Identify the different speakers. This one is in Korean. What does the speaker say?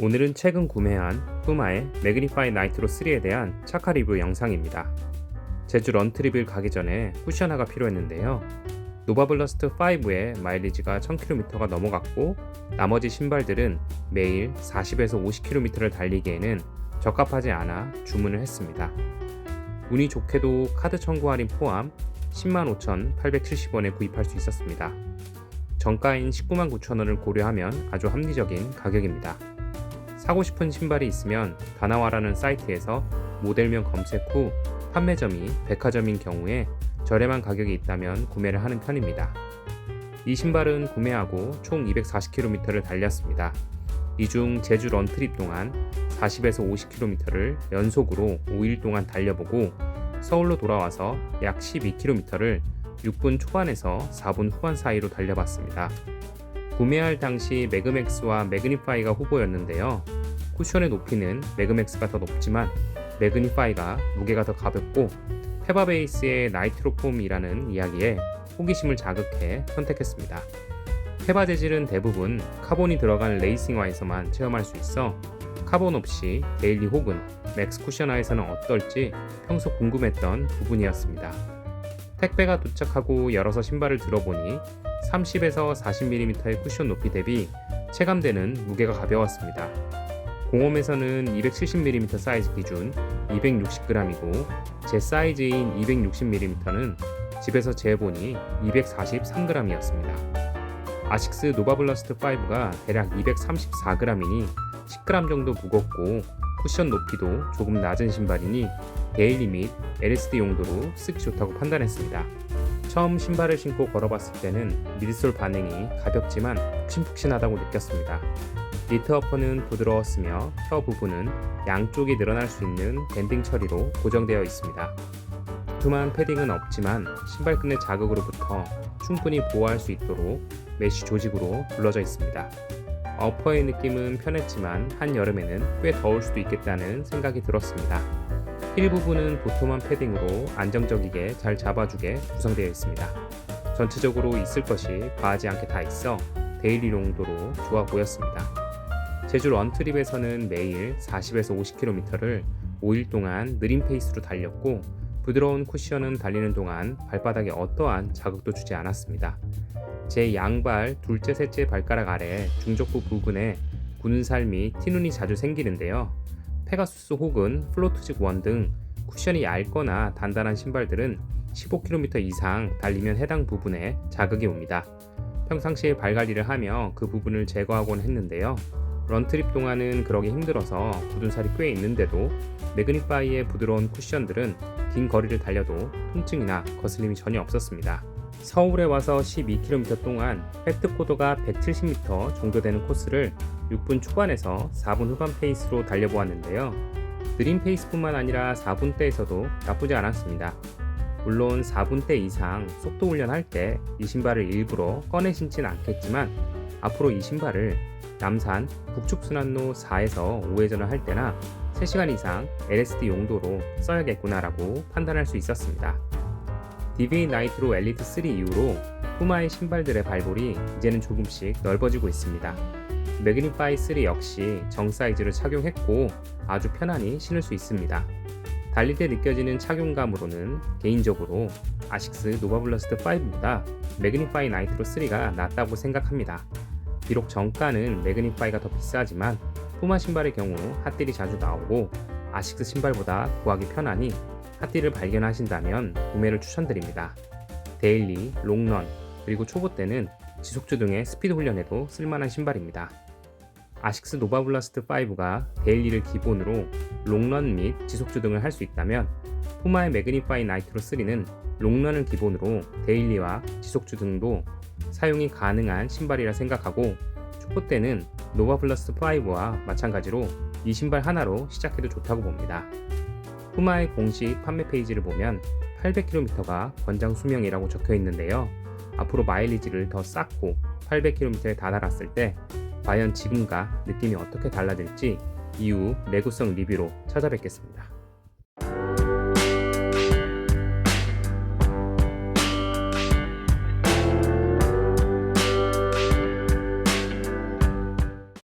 Speaker 1: 오늘은 최근 구매한 푸마의 매그니파이 나이트로 3에 대한 차카 리뷰 영상입니다. 제주 런트립을 가기 전에 쿠션 하나가 필요했는데요. 노바블러스트 5의 마일리지가 1000km가 넘어갔고 나머지 신발들은 매일 40에서 50km를 달리기에는 적합하지 않아 주문을 했습니다. 운이 좋게도 카드 청구 할인 포함 105,870원에 구입할 수 있었습니다. 정가인 19만 9천원을 고려하면 아주 합리적인 가격입니다. 사고 싶은 신발이 있으면 다나와라는 사이트에서 모델명 검색 후 판매점이 백화점인 경우에 저렴한 가격이 있다면 구매를 하는 편입니다. 이 신발은 구매하고 총 240km를 달렸습니다. 이 중 제주 런트립 동안 40에서 50km를 연속으로 5일 동안 달려보고 서울로 돌아와서 약 12km를 6분 초반에서 4분 후반 사이로 달려봤습니다. 구매할 당시 매그맥스와 매그니파이가 후보였는데요. 쿠션의 높이는 매그맥스가 더 높지만 매그니파이가 무게가 더 가볍고 페바 베이스의 나이트로폼이라는 이야기에 호기심을 자극해 선택했습니다. 페바 재질은 대부분 카본이 들어간 레이싱화에서만 체험할 수 있어 카본 없이 데일리 혹은 맥스 쿠션화에서는 어떨지 평소 궁금했던 부분이었습니다. 택배가 도착하고 열어서 신발을 들어보니 30에서 40mm의 쿠션 높이 대비 체감되는 무게가 가벼웠습니다. 공홈에서는 270mm 사이즈 기준 260g이고 제 사이즈인 260mm는 집에서 재보니 243g이었습니다. 아식스 노바블러스트 5가 대략 234g이니 10g 정도 무겁고 쿠션 높이도 조금 낮은 신발이니 데일리 및 LSD 용도로 쓰기 좋다고 판단했습니다. 처음 신발을 신고 걸어봤을 때는 미드솔 반응이 가볍지만 푹신푹신하다고 느꼈습니다. 니트 어퍼는 부드러웠으며 혀 부분은 양쪽이 늘어날 수 있는 밴딩 처리로 고정되어 있습니다. 두툼한 패딩은 없지만 신발끈의 자극으로부터 충분히 보호할 수 있도록 메쉬 조직으로 둘러져 있습니다. 어퍼의 느낌은 편했지만 한여름에는 꽤 더울 수도 있겠다는 생각이 들었습니다. 힐 부분은 도톰한 패딩으로 안정적이게 잘 잡아주게 구성되어 있습니다. 전체적으로 있을 것이 과하지 않게 다 있어 데일리 용도로 좋아 보였습니다. 제주 런트립에서는 매일 40에서 50km를 5일 동안 느린 페이스로 달렸고 부드러운 쿠션은 달리는 동안 발바닥에 어떠한 자극도 주지 않았습니다. 제 양발 둘째 셋째 발가락 아래 중족부 부분에 굳은살 및 티눈이 자주 생기는데요. 페가수스 혹은 플로트직 원 등 쿠션이 얇거나 단단한 신발들은 15km 이상 달리면 해당 부분에 자극이 옵니다. 평상시에 발 관리를 하며 그 부분을 제거하곤 했는데요. 런트립 동안은 그러기 힘들어서 굳은 살이 꽤 있는데도 매그니파이의 부드러운 쿠션들은 긴 거리를 달려도 통증이나 거슬림이 전혀 없었습니다. 서울에 와서 12km 동안 팩트코더가 170m 정도 되는 코스를 6분 초반에서 4분 후반 페이스로 달려보았는데요. 느린 페이스뿐만 아니라 4분대에서도 나쁘지 않았습니다. 물론 4분대 이상 속도 훈련할 때 이 신발을 일부러 꺼내 신진 않겠지만 앞으로 이 신발을 남산 북축순환로 4에서 5회전을 할 때나 3시간 이상 LSD 용도로 써야겠구나라고 판단할 수 있었습니다. DV 나이트로 엘리트 3 이후로 푸마의 신발들의 발볼이 이제는 조금씩 넓어지고 있습니다. 매그니파이 3 역시 정 사이즈를 착용했고 아주 편안히 신을 수 있습니다. 달릴 때 느껴지는 착용감으로는 개인적으로 아식스 노바블러스트 5보다 매그니파이 나이트로 3가 낫다고 생각합니다. 비록 정가는 매그니파이가 더 비싸지만 푸마 신발의 경우 핫딜이 자주 나오고 아식스 신발보다 구하기 편하니 핫딜을 발견하신다면 구매를 추천드립니다. 데일리, 롱런, 그리고 초보 때는 지속주 등의 스피드 훈련에도 쓸만한 신발입니다. 아식스 노바블라스트 5가 데일리를 기본으로 롱런 및 지속주 등을 할 수 있다면 푸마의 매그니파이 나이트로 3는 롱런을 기본으로 데일리와 지속주 등도 사용이 가능한 신발이라 생각하고 초보 때는 노바블라스트 5와 마찬가지로 이 신발 하나로 시작해도 좋다고 봅니다. 푸마의 공식 판매 페이지를 보면 800km가 권장 수명이라고 적혀 있는데요. 앞으로 마일리지를 더 쌓고 800km에 다다랐을 때 과연 지금과 느낌이 어떻게 달라질지 이후 내구성 리뷰로 찾아뵙겠습니다.